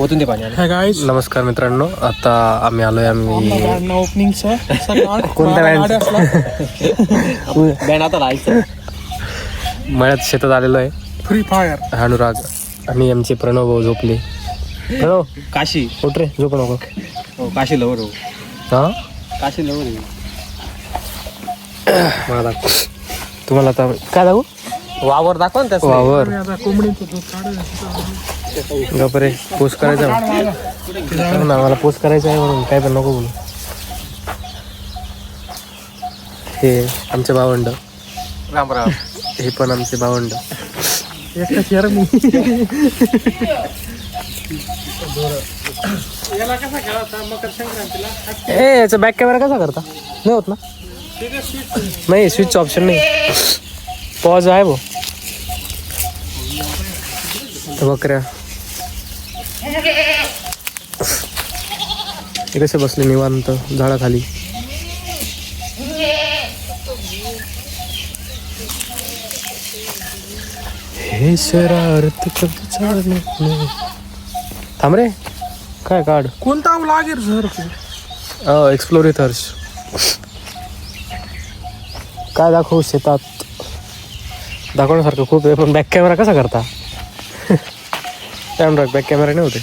ओतून दे पाणी आलं. हाय गाईज नमस्कार मित्रांनो आता आम्ही आलोय आम्ही ओपनिंगचं सकाळ कोणत्या band? असला. बॅन आता लायचं मळ्यात शेतात आलेलो आहे. फ्री फायर अनुराग आणि आमचे प्रणव भाऊ झोपले. प्रणव काशी. उठ रे झोप नको. हो काशी लवर हो. हा? काशी लवर हो. मला दाखव. तुम्हाला आता काय दाखवू? वावर दाखव ना त्याचं वावर. कोंबडीचं दूध गपरे पोस्ट करायचा आहे. ना मला पोस्ट करायचं आहे म्हणून काय पण नको बोलू. हे आमचे भावंड. राम राम. हे पण आमचे भावंड. ए याचा बॅक कॅमेरा कसा करता? नाही होत ना? नाही स्विच ऑप्शन नाही. पॉज आहे भो बकऱ्या कसे बसले निवांत झाडाखाली? हे शरारत. थांब रे. काय काढ. कोणता लागेल सर? एक्सप्लोर हर्ष काय दाखवू शेतात? दाखवण्यासारखं खूप आहे पण बॅक कॅमेरा कसा करता? कॅमेरा बॅक कॅमेरा नाही होते.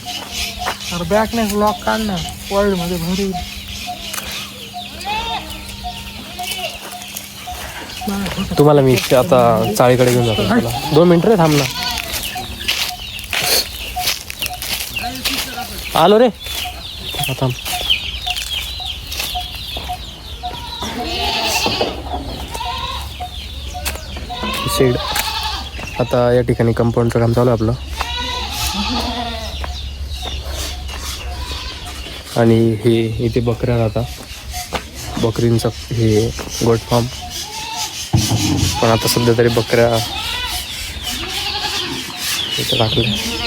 अरे बॅकनेस लॉक काढ ना. वर्ल्डमध्ये भरी तुम्हाला मी आता चाळीकडे घेऊन जातो. दोन मिनिटं रे थांब ना. आलो रे. थांब शेड आता या ठिकाणी कंपाऊंडचं काम चालू आहे आपलं. आणि हे इथे बकऱ्या राहतात. बकरींचं हे गोट फार्म. पण आता सध्या तरी बकऱ्या इथं टाकल्या.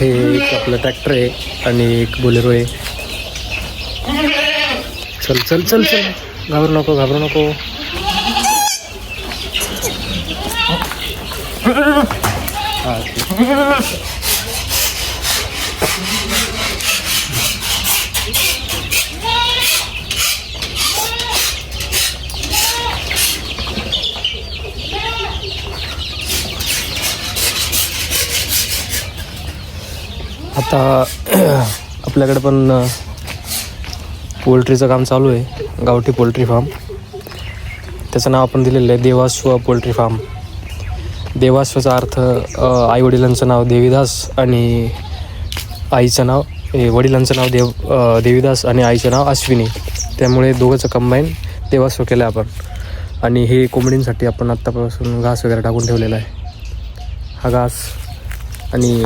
हे एक आपलं ट्रॅक्टर आहे आणि एक बोलेरो आहे. चल चल चल चल. घाबरू नको घाबरू नको. हां आता आपल्याकडे पण पोल्ट्रीचं काम चालू आहे. गावठी पोल्ट्री फार्म. त्याचं नाव आपण दिलेलं आहे देवास्व पोल्ट्री फार्म. देवास्वचा अर्थ आई वडिलांचं नाव देवीदास आणि आईचं नाव हे वडिलांचं नाव देव देवीदास आणि आईचं नाव अश्विनी. त्यामुळे दोघंचं कंबाईन देवास्व केलं आहे आपण. आणि हे कोंबडींसाठी आपण आत्तापासून घास वगैरे टाकून ठेवलेला आहे. हा घास आणि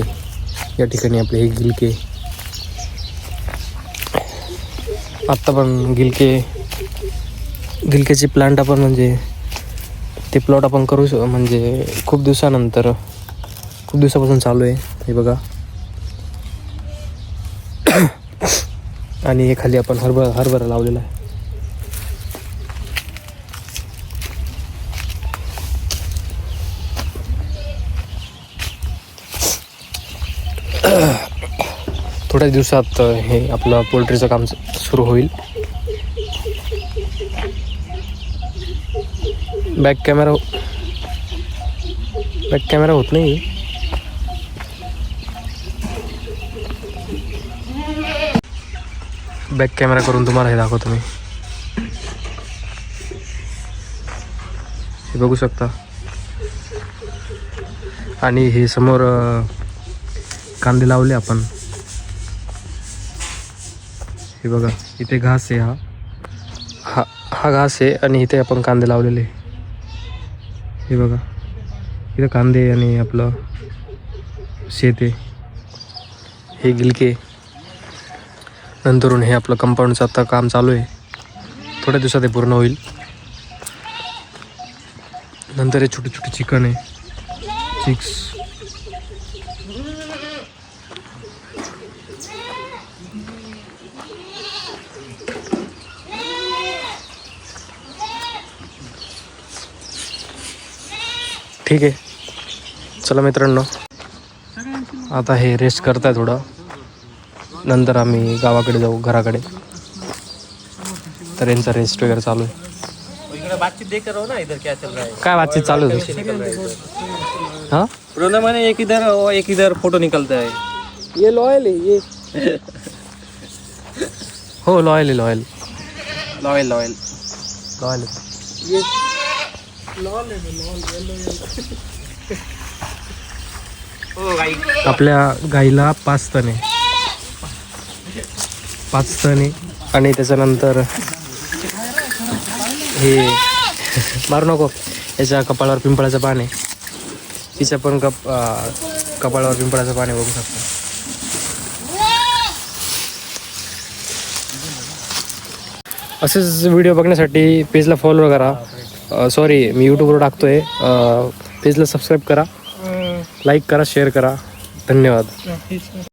या ठिकाणी आपले हे गिलके. आत्ता पण गिलके गिलकेचे प्लांट आपण म्हणजे ते प्लॉट आपण करू श म्हणजे खूप दिवसानंतर खूप दिवसापासून चालू आहे हे बघा. आणि हे खाली आपण हरभरा हरभरा लावलेला आहे. थोड्याच दिवसात हे आपलं पोल्ट्रीचं काम सुरू होईल. बॅक कॅमेरा बॅक कॅमेरा होत नाही. बॅक कॅमेरा करून तुम्हाला हे दाखवतो मी. हे बघू शकता. आणि हे समोर कांदे लावले आपण. हे बघा इथे घास आहे हा. हा हा घास आहे आणि इथे आपण कांदे लावलेले. हे बघा इथं कांदे आणि आपलं शेत आहे. हे गिलके नंतरून हे आपलं कंपाऊंडचं आता काम चालू आहे. थोड्या दिवसात हे पूर्ण होईल. नंतर हे छोटे छोटे चिकन आहे. चिक्स. ठीक आहे. चला मित्रांनो आता हे रेस्ट करताय थोडं. नंतर आम्ही गावाकडे जाऊ घराकडे. तर यांचा रेस्ट वगैरे चालू आहे. क्या चल रहा है? काय बातचीत चालू आहे? है? हां मैंने एक इधर और एक इधर फोटो निकलता है। ये लॉयल आहे ये। हो लॉयल आहे लॉयल लॉयल लॉयल लॉयल ये। लॉल आहे लॉल येलो गाई आपल्या गाईला पाच तणे पाच तणे आणि त्याच्यानंतर हे मारू नको. याच्या कपाळावर पिंपळाचं पान आहे. तिच्या पण कप कपाळावर पिंपळाचं पान आहे बघू शकतो. असेच व्हिडिओ बघण्यासाठी पेजला फॉलो करा. सॉरी मी यूट्यूबवर टाकतोय. पेजला सबस्क्राईब करा. लाईक करा शेअर करा. धन्यवाद.